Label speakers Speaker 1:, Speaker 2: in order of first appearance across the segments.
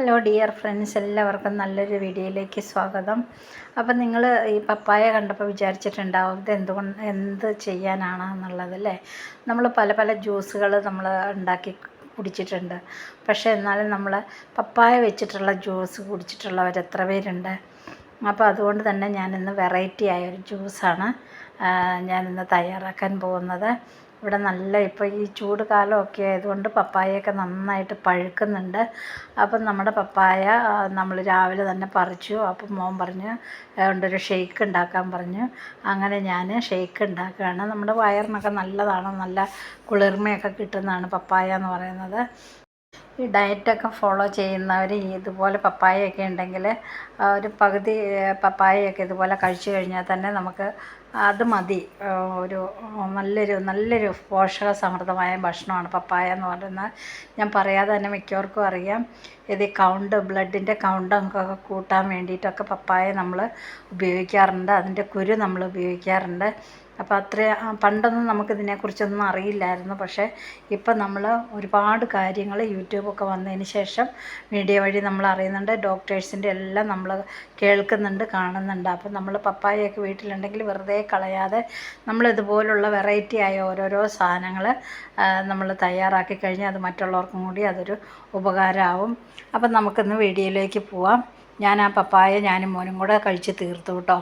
Speaker 1: Hello dear friends എല്ലാവർക്കും നല്ലൊരു വീഡിയോയിലേക്ക് സ്വാഗതം. അപ്പം നിങ്ങൾ ഈ പപ്പായ കണ്ടപ്പോൾ വിചാരിച്ചിട്ടുണ്ടാവും ഇത് എന്തുകൊണ്ട് എന്ത് ചെയ്യാനാണ് എന്നുള്ളത് അല്ലേ? നമ്മൾ പല പല ജ്യൂസുകൾ നമ്മൾ ഉണ്ടാക്കി കുടിച്ചിട്ടുണ്ട്. പക്ഷേ എന്നാലും നമ്മൾ പപ്പായ വെച്ചിട്ടുള്ള ജ്യൂസ് കുടിച്ചിട്ടുള്ളവർ എത്ര പേരുണ്ട്? അപ്പോൾ അതുകൊണ്ട് തന്നെ ഞാനിന്ന് വെറൈറ്റി ആയ ഒരു ജ്യൂസാണ് ഞാനിന്ന് തയ്യാറാക്കാൻ പോകുന്നത്. ഇവിടെ നല്ല ഇപ്പോൾ ഈ ചൂട് കാലമൊക്കെ ആയതുകൊണ്ട് പപ്പായയൊക്കെ നന്നായിട്ട് പഴുക്കുന്നുണ്ട്. അപ്പം നമ്മുടെ പപ്പായ നമ്മൾ രാവിലെ തന്നെ പറിച്ചു. അപ്പം മോൻ പറഞ്ഞു ഉണ്ടൊരു ഷെയ്ക്ക് ഉണ്ടാക്കാൻ പറഞ്ഞു. അങ്ങനെ ഞാൻ ഷെയ്ക്ക് ഉണ്ടാക്കുകയാണ്. നമ്മുടെ വയറിനൊക്കെ നല്ലതാണ്. നല്ല കുളിർമയൊക്കെ കിട്ടുന്നതാണ് പപ്പായ എന്ന് പറയുന്നത്. ഈ ഡയറ്റൊക്കെ ഫോളോ ചെയ്യുന്നവർ ഇതുപോലെ പപ്പായയൊക്കെ ഉണ്ടെങ്കിൽ ഒരു പകുതി പപ്പായയൊക്കെ ഇതുപോലെ കഴിച്ചു കഴിഞ്ഞാൽ തന്നെ നമുക്ക് അത് മതി. ഒരു നല്ലൊരു നല്ലൊരു പോഷക സമൃദ്ധമായ ഭക്ഷണമാണ് പപ്പായ എന്ന് പറയുന്നത്. ഞാൻ പറയാതെ തന്നെ മിക്കവർക്കും അറിയാം. ഇത് കൗണ്ട് ബ്ലഡിന്റെ നമുക്കൊക്കെ കൂട്ടാൻ വേണ്ടിയിട്ടൊക്കെ പപ്പായ നമ്മൾ ഉപയോഗിക്കാറുണ്ട്. അതിന്റെ കുരു നമ്മൾ ഉപയോഗിക്കാറുണ്ട്. അപ്പോൾ അത്ര പണ്ടൊന്നും നമുക്കിതിനെക്കുറിച്ചൊന്നും അറിയില്ലായിരുന്നു. പക്ഷേ ഇപ്പം നമ്മൾ ഒരുപാട് കാര്യങ്ങൾ യൂട്യൂബൊക്കെ വന്നതിന് ശേഷം മീഡിയ വഴി നമ്മൾ അറിയുന്നുണ്ട്. ഡോക്ടേഴ്സിന്റെ എല്ലാം നമ്മൾ കേൾക്കുന്നുണ്ട് കാണുന്നുണ്ട്. അപ്പം നമ്മൾ പപ്പായയൊക്കെ വീട്ടിലുണ്ടെങ്കിൽ വെറുതെ കളയാതെ നമ്മൾ ഇതുപോലുള്ള വെറൈറ്റി ആയ ഓരോരോ സാധനങ്ങൾ നമ്മൾ തയ്യാറാക്കി കഴിഞ്ഞാൽ അത് മറ്റുള്ളവർക്കും കൂടി അതൊരു ഉപകാരമാവും. അപ്പം നമുക്കിന്ന് വീഡിയോയിലേക്ക് പോവാം. ഞാൻ ആ പപ്പായ ഞാനും മോനും കൂടെ കഴിച്ച് തീർത്തു കേട്ടോ.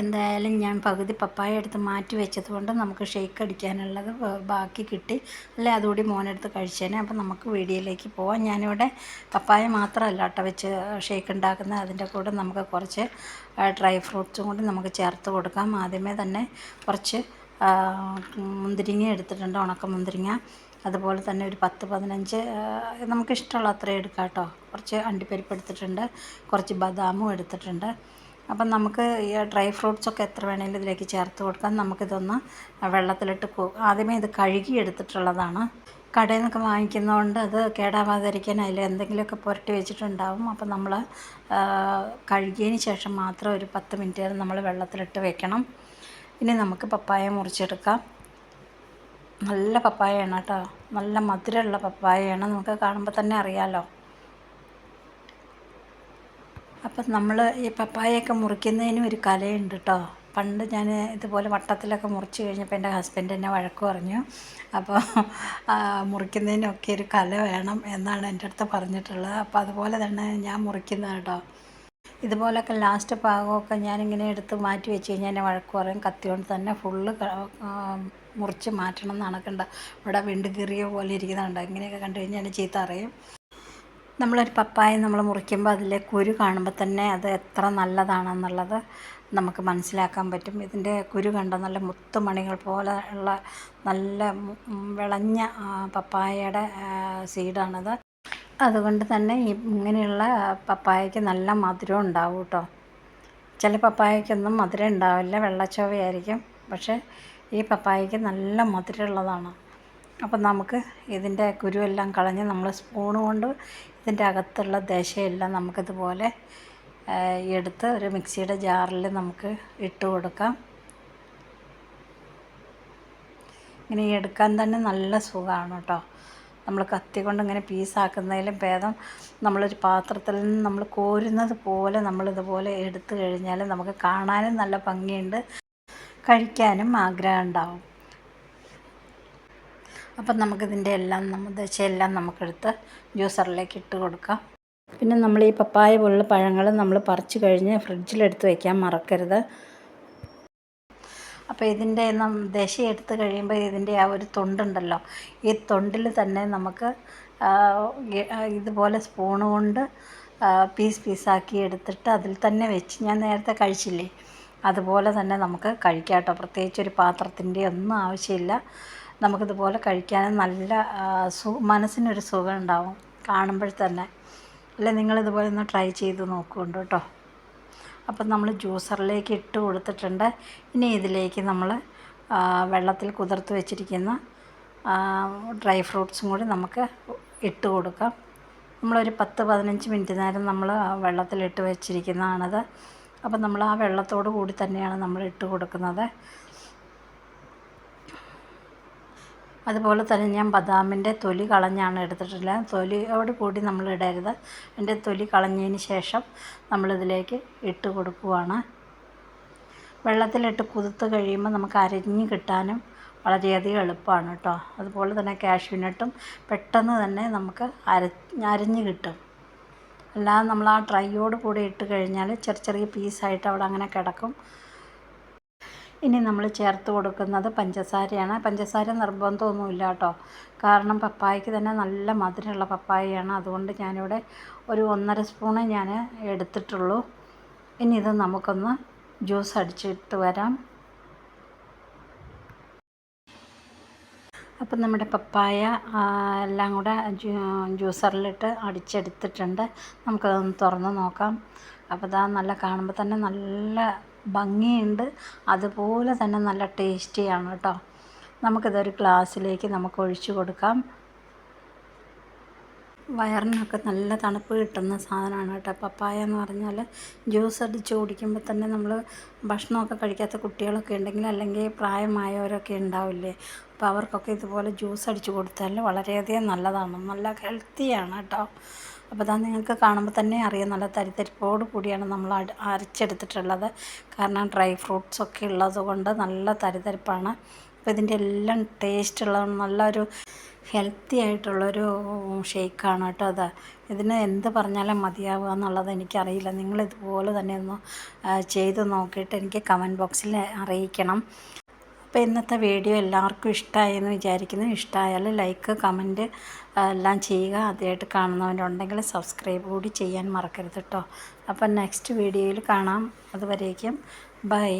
Speaker 1: എന്തായാലും ഞാൻ പകുതി പപ്പായ എടുത്ത് മാറ്റി വെച്ചത് കൊണ്ട് നമുക്ക് ഷേക്ക് അടിക്കാനുള്ളത് ബാക്കി കിട്ടി. അല്ലെ അതുകൂടി മോനെടുത്ത് കഴിച്ചേനെ. അപ്പം നമുക്ക് വീഡിയോയിലേക്ക് പോവാം. ഞാനിവിടെ പപ്പായ മാത്രമല്ല കേട്ടോ വെച്ച് ഷേക്ക് ഉണ്ടാക്കുന്ന അതിന്റെ കൂടെ നമുക്ക് കുറച്ച് ഡ്രൈ ഫ്രൂട്ട്സും കൂടി നമുക്ക് ചേർത്ത് കൊടുക്കാം. ആദ്യമേ തന്നെ കുറച്ച് മുന്തിരിങ്ങ എടുത്തിട്ടുണ്ട് ഉണക്ക മുന്തിരിങ്ങ. അതുപോലെ തന്നെ ഒരു പത്ത് പതിനഞ്ച് നമുക്കിഷ്ടമുള്ള അത്രയും എടുക്കാം കേട്ടോ. കുറച്ച് അണ്ടിപ്പരിപ്പ് എടുത്തിട്ടുണ്ട് കുറച്ച് ബദാമും എടുത്തിട്ടുണ്ട്. അപ്പം നമുക്ക് ഈ ഡ്രൈ ഫ്രൂട്ട്സൊക്കെ എത്ര വേണമെങ്കിലും ഇതിലേക്ക് ചേർത്ത് കൊടുക്കാം. നമുക്കിതൊന്ന് വെള്ളത്തിലിട്ട് ആദ്യമേ ഇത് കഴുകി എടുത്തിട്ടുള്ളതാണ്. കടയിൽ നിന്നൊക്കെ വാങ്ങിക്കുന്നതുകൊണ്ട് അത് കേടാവാതിരിക്കാൻ അതിൽ എന്തെങ്കിലുമൊക്കെ പുരട്ടി വെച്ചിട്ടുണ്ടാവും. അപ്പം നമ്മൾ കഴുകിയതിന് ശേഷം മാത്രം ഒരു പത്ത് മിനിറ്റ് നേരം നമ്മൾ വെള്ളത്തിലിട്ട് വെക്കണം. ഇനി നമുക്ക് പപ്പായ മുറിച്ചെടുക്കാം. നല്ല പപ്പായയാണ് കേട്ടോ. നല്ല മധുരമുള്ള പപ്പായയാണ്. നമുക്ക് കാണുമ്പോൾ തന്നെ അറിയാമല്ലോ അപ്പം നമ്മൾ ഈ പപ്പായയൊക്കെ മുറിക്കുന്നതിനും ഒരു കലയുണ്ട് കേട്ടോ. പണ്ട് ഞാൻ ഇതുപോലെ വട്ടത്തിലൊക്കെ മുറിച്ച് കഴിഞ്ഞപ്പോൾ എന്റെ ഹസ്ബൻഡ് എന്നെ വഴക്ക് പറഞ്ഞു. അപ്പോൾ മുറിക്കുന്നതിനൊക്കെ ഒരു കല വേണം എന്നാണ് എന്റെ അടുത്ത് പറഞ്ഞിട്ടുള്ളത്. അപ്പോൾ അതുപോലെ തന്നെ ഞാൻ മുറിക്കുന്നത് കേട്ടോ. ഇതുപോലൊക്കെ ലാസ്റ്റ് ഭാഗമൊക്കെ ഞാനിങ്ങനെ എടുത്ത് മാറ്റി വെച്ച് കഴിഞ്ഞാൽ എന്നെ വഴക്ക് പറയും. കത്തി കൊണ്ട് തന്നെ ഫുള്ള് മുറിച്ച് മാറ്റണം എന്നാണ് കണ്ട. ഇവിടെ വിണ്ട് കീറിയ പോലെ ഇരിക്കുന്നുണ്ട്. ഇങ്ങനെയൊക്കെ കണ്ടു കഴിഞ്ഞാൽ ചീത്ത അറിയും നമ്മളൊരു പപ്പായ നമ്മൾ മുറിക്കുമ്പോൾ അതിലെ കുരു കാണുമ്പോൾ തന്നെ അത് എത്ര നല്ലതാണെന്നുള്ളത് നമുക്ക് മനസ്സിലാക്കാൻ പറ്റും. ഇതിന്റെ കുരു കണ്ട നല്ല മുത്തുമണികൾ പോലെ ഉള്ള നല്ല വിളഞ്ഞ പപ്പായയുടെ സീഡാണിത് അതുകൊണ്ട് തന്നെ ഇങ്ങനെയുള്ള പപ്പായയ്ക്ക് നല്ല മധുരം ഉണ്ടാവും കേട്ടോ ചില പപ്പായയ്ക്കൊന്നും മധുരം ഉണ്ടാവില്ല വെള്ളച്ചോവയായിരിക്കും. പക്ഷേ ഈ പപ്പായയ്ക്ക് നല്ല മധുരമുള്ളതാണ്. അപ്പം നമുക്ക് ഇതിന്റെ കുരുവെല്ലാം കളഞ്ഞ് നമ്മൾ സ്പൂൺ കൊണ്ട് ഇതിന്റെ അകത്തുള്ള ദശയെല്ലാം നമുക്കിതുപോലെ എടുത്ത് ഒരു മിക്സിയുടെ ജാറിൽ നമുക്ക് ഇട്ട് കൊടുക്കാം. ഇങ്ങനെ എടുക്കാൻ തന്നെ നല്ല സുഖമാണ് കേട്ടോ നമ്മൾ കത്തി കൊണ്ട് ഇങ്ങനെ പീസാക്കുന്നതിലും ഭേദം നമ്മളൊരു പാത്രത്തിൽ നിന്ന് നമ്മൾ കോരുന്നത് പോലെ നമ്മളിതുപോലെ എടുത്തു കഴിഞ്ഞാൽ നമുക്ക് കാണാനും നല്ല ഭംഗിയുണ്ട്. കഴിക്കാനും ആഗ്രഹം ഉണ്ടാവും. അപ്പം നമുക്കിതിന്റെ എല്ലാം നമ്മൾ ദശയെല്ലാം നമുക്കെടുത്ത് ജ്യൂസറിലേക്ക് ഇട്ട് കൊടുക്കാം. പിന്നെ നമ്മൾ ഈ പപ്പായ പോലുള്ള പഴങ്ങൾ നമ്മൾ പറിച്ച് കഴിഞ്ഞ് ഫ്രിഡ്ജിലെടുത്ത് വയ്ക്കാൻ മറക്കരുത്. അപ്പോൾ ഇതിന്റെ ദശ എടുത്ത് കഴിയുമ്പോൾ ഇതിന്റെ ആ ഒരു തൊണ്ടുണ്ടല്ലോ. ഈ തൊണ്ടിൽ തന്നെ നമുക്ക് ഇതുപോലെ സ്പൂണ് കൊണ്ട് പീസ് പീസാക്കി എടുത്തിട്ട് അതിൽ തന്നെ വെച്ച് ഞാൻ നേരത്തെ കഴിച്ചില്ലേ? അതുപോലെ തന്നെ നമുക്ക് കഴിക്കാം കേട്ടോ പ്രത്യേകിച്ച് ഒരു പാത്രത്തിന്റെ ഒന്നും ആവശ്യമില്ല. നമുക്കിതുപോലെ കഴിക്കാനും നല്ല സു മനസ്സിനൊരു സുഖം ഉണ്ടാവും കാണുമ്പോൾ തന്നെ. അല്ലെ നിങ്ങളിതുപോലെ ഒന്ന് ട്രൈ ചെയ്ത് നോക്കുന്നുണ്ട് കേട്ടോ. അപ്പം നമ്മൾ ജ്യൂസറിലേക്ക് ഇട്ട് കൊടുത്തിട്ടുണ്ട്. ഇനി ഇതിലേക്ക് നമ്മൾ വെള്ളത്തിൽ കുതിർത്ത് വെച്ചിരിക്കുന്ന ഡ്രൈ ഫ്രൂട്ട്സും കൂടി നമുക്ക് ഇട്ട് കൊടുക്കാം. നമ്മളൊരു പത്ത് പതിനഞ്ച് മിനിറ്റ് നേരം നമ്മൾ വെള്ളത്തിലിട്ട് വെച്ചിരിക്കുന്നതാണത്. അപ്പം നമ്മൾ ആ വെള്ളത്തോട് കൂടി തന്നെയാണ് നമ്മൾ ഇട്ട് കൊടുക്കുന്നത്. അതുപോലെ തന്നെ ഞാൻ ബദാമിന്റെ തൊലി കളഞ്ഞാണ് എടുത്തിട്ടുള്ളത്. തൊലിയോട് കൂടി നമ്മൾ ഇടരുത്. അതിന്റെ തൊലി കളഞ്ഞതിന് ശേഷം നമ്മളിതിലേക്ക് ഇട്ട് കൊടുക്കുവാണ്. വെള്ളത്തിലിട്ട് കുതിർത്ത് കഴിയുമ്പോൾ നമുക്ക് അരഞ്ഞ് കിട്ടാനും വളരെയധികം എളുപ്പമാണ് കേട്ടോ. അതുപോലെ തന്നെ കാഷ്യൂനട്ടും പെട്ടെന്ന് തന്നെ നമുക്ക് അര അരഞ്ഞ് കിട്ടും. അല്ലാതെ നമ്മൾ ആ ഡ്രൈയോട് കൂടി ഇട്ട് കഴിഞ്ഞാൽ ചെറിയ ചെറിയ പീസായിട്ട് അവിടെ അങ്ങനെ കിടക്കും. ഇനി നമ്മൾ ചേർത്ത് കൊടുക്കുന്നത് പഞ്ചസാരയാണ്. പഞ്ചസാര നിർബന്ധമൊന്നുമില്ല കേട്ടോ. കാരണം പപ്പായക്ക് തന്നെ നല്ല മധുരമുള്ള പപ്പായയാണ്. അതുകൊണ്ട് ഞാനിവിടെ ഒരു ഒന്നര സ്പൂണ് ഞാൻ എടുത്തിട്ടുള്ളൂ. ഇനി ഇത് നമുക്കൊന്ന് ജ്യൂസ് അടിച്ചിട്ട് വരാം. അപ്പം നമ്മുടെ പപ്പായ എല്ലാം കൂടെ ജ്യൂ- ജ്യൂസറിലിട്ട് അടിച്ചെടുത്തിട്ടുണ്ട്. നമുക്കതൊന്ന് തുറന്ന് നോക്കാം. അപ്പോൾ ഇതാ നല്ല കാണുമ്പോൾ തന്നെ നല്ല ഭംഗിയുണ്ട്. അതുപോലെ തന്നെ നല്ല ടേസ്റ്റിയാണ് കേട്ടോ. നമുക്കിതൊരു ഗ്ലാസ്സിലേക്ക് നമുക്ക് ഒഴിച്ചു കൊടുക്കാം. വയറിനൊക്കെ നല്ല തണുപ്പ് കിട്ടുന്ന സാധനമാണ് കേട്ടോ. പപ്പായ എന്ന് പറഞ്ഞാൽ ജ്യൂസ് അടിച്ച് കുടിക്കുമ്പോൾ തന്നെ നമ്മൾ ഭക്ഷണമൊക്കെ കഴിക്കാത്ത കുട്ടികളൊക്കെ ഉണ്ടെങ്കിൽ അല്ലെങ്കിൽ പ്രായമായവരൊക്കെ ഉണ്ടാവില്ലേ? അപ്പോൾ അവർക്കൊക്കെ ഇതുപോലെ ജ്യൂസ് അടിച്ച് കൊടുത്താൽ വളരെയധികം നല്ലതാണ്. നല്ല ഹെൽത്തിയാണ് കേട്ടോ. അപ്പോൾ അതാ നിങ്ങൾക്ക് കാണുമ്പോൾ തന്നെ അറിയാം നല്ല തരിത്തരിപ്പോട് കൂടിയാണ് നമ്മൾ അരച്ചെടുത്തിട്ടുള്ളത്. കാരണം ഡ്രൈ ഫ്രൂട്ട്സ് ഒക്കെ ഉള്ളത് കൊണ്ട് നല്ല തരിതരിപ്പാണ്. അപ്പോൾ ഇതിന്റെ എല്ലാം ടേസ്റ്റ് ഉള്ളത് നല്ലൊരു ഹെൽത്തി ആയിട്ടുള്ളൊരു ഷേക്കാണ് കേട്ടോ അത്. ഇതിന് എന്ത് പറഞ്ഞാലും മതിയാവുക എന്നുള്ളത് എനിക്കറിയില്ല. നിങ്ങൾ ഇതുപോലെ തന്നെ ഒന്ന് ചെയ്ത് നോക്കിയിട്ട് എനിക്ക് കമന്റ് ബോക്സിൽ അറിയിക്കണം. അപ്പോൾ ഇന്നത്തെ വീഡിയോ എല്ലാവർക്കും ഇഷ്ടമായെന്ന് വിചാരിക്കുന്നു. ഇഷ്ടമായാൽ ലൈക്ക് കമന്റ് എല്ലാം ചെയ്യുക. ആദ്യമായിട്ട് കാണുന്നവരുണ്ടെങ്കിൽ സബ്സ്ക്രൈബ് കൂടി ചെയ്യാൻ മറക്കരുത് കേട്ടോ. അപ്പം നെക്സ്റ്റ് വീഡിയോയിൽ കാണാം. അതുവരേക്കും ബൈ.